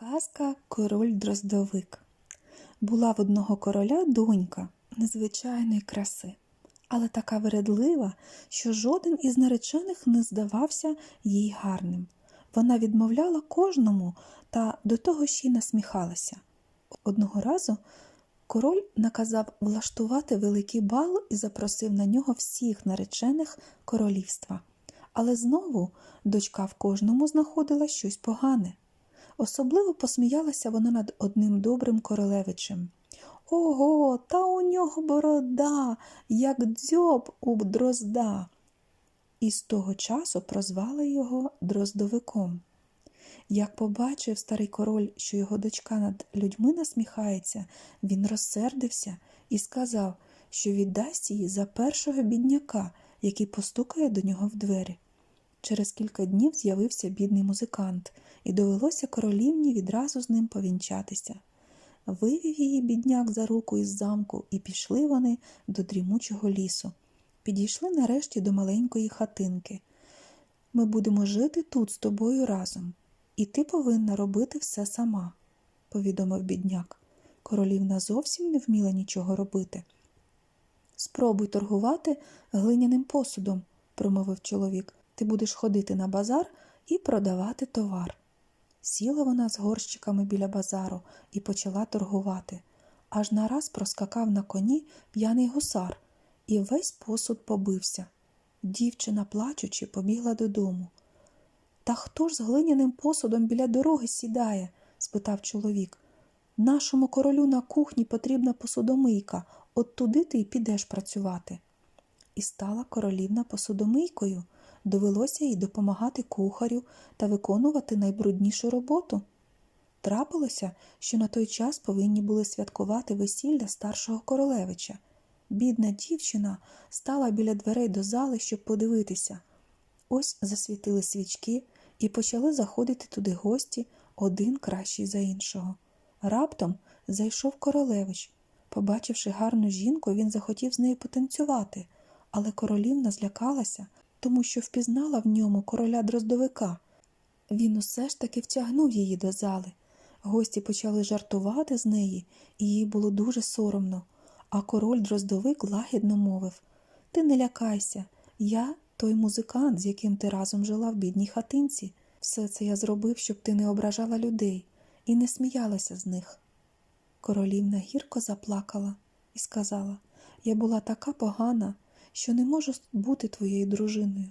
Казка Король Дроздовик. Була в одного короля донька незвичайної краси, але така вередлива, що жоден із наречених не здавався їй гарним. Вона відмовляла кожному та до того ще й насміхалася. Одного разу король наказав влаштувати великий бал і запросив на нього всіх наречених королівства. Але знову дочка в кожному знаходила щось погане. Особливо посміялася вона над одним добрим королевичем. Ого, та у нього борода, як дзьоб у дрозда. І з того часу прозвали його дроздовиком. Як побачив старий король, що його дочка над людьми насміхається, він розсердився і сказав, що віддасть її за першого бідняка, який постукає до нього в двері. Через кілька днів з'явився бідний музикант, і довелося королівні відразу з ним повінчатися. Вивів її бідняк за руку із замку, і пішли вони до дрімучого лісу. Підійшли нарешті до маленької хатинки. Ми будемо жити тут з тобою разом, і ти повинна робити все сама, повідомив бідняк. Королівна зовсім не вміла нічого робити. Спробуй торгувати глиняним посудом, промовив чоловік. Ти будеш ходити на базар і продавати товар. Сіла вона з горщиками біля базару і почала торгувати. Аж нараз проскакав на коні п'яний гусар, і весь посуд побився. Дівчина, плачучи, побігла додому. Та хто ж з глиняним посудом біля дороги сідає? спитав чоловік. Нашому королю на кухні потрібна посудомийка, от туди ти й підеш працювати. І стала королівна посудомийкою. Довелося їй допомагати кухарю та виконувати найбруднішу роботу. Трапилося, що на той час повинні були святкувати весілля старшого королевича. Бідна дівчина стала біля дверей до зали, щоб подивитися. Ось засвітили свічки і почали заходити туди гості один кращий за іншого. Раптом зайшов королевич. Побачивши гарну жінку, він захотів з нею потанцювати, але королівна злякалася тому що впізнала в ньому короля дроздовика. Він усе ж таки втягнув її до зали. Гості почали жартувати з неї, і їй було дуже соромно. А король дроздовик лагідно мовив Ти не лякайся, я той музикант, з яким ти разом жила в бідній хатинці. Все це я зробив, щоб ти не ображала людей і не сміялася з них. Королівна гірко заплакала і сказала Я була така погана, що не можу бути твоєю дружиною.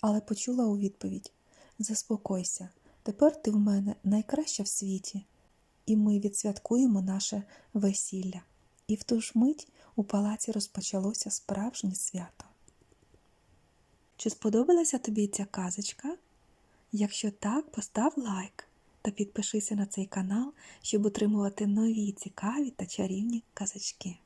Але почула у відповідь Заспокойся, тепер ти в мене найкраща в світі, і ми відсвяткуємо наше весілля. І в ту ж мить у палаці розпочалося справжнє свято. Чи сподобалася тобі ця казочка? Якщо так, постав лайк та підпишися на цей канал, щоб отримувати нові цікаві та чарівні казочки.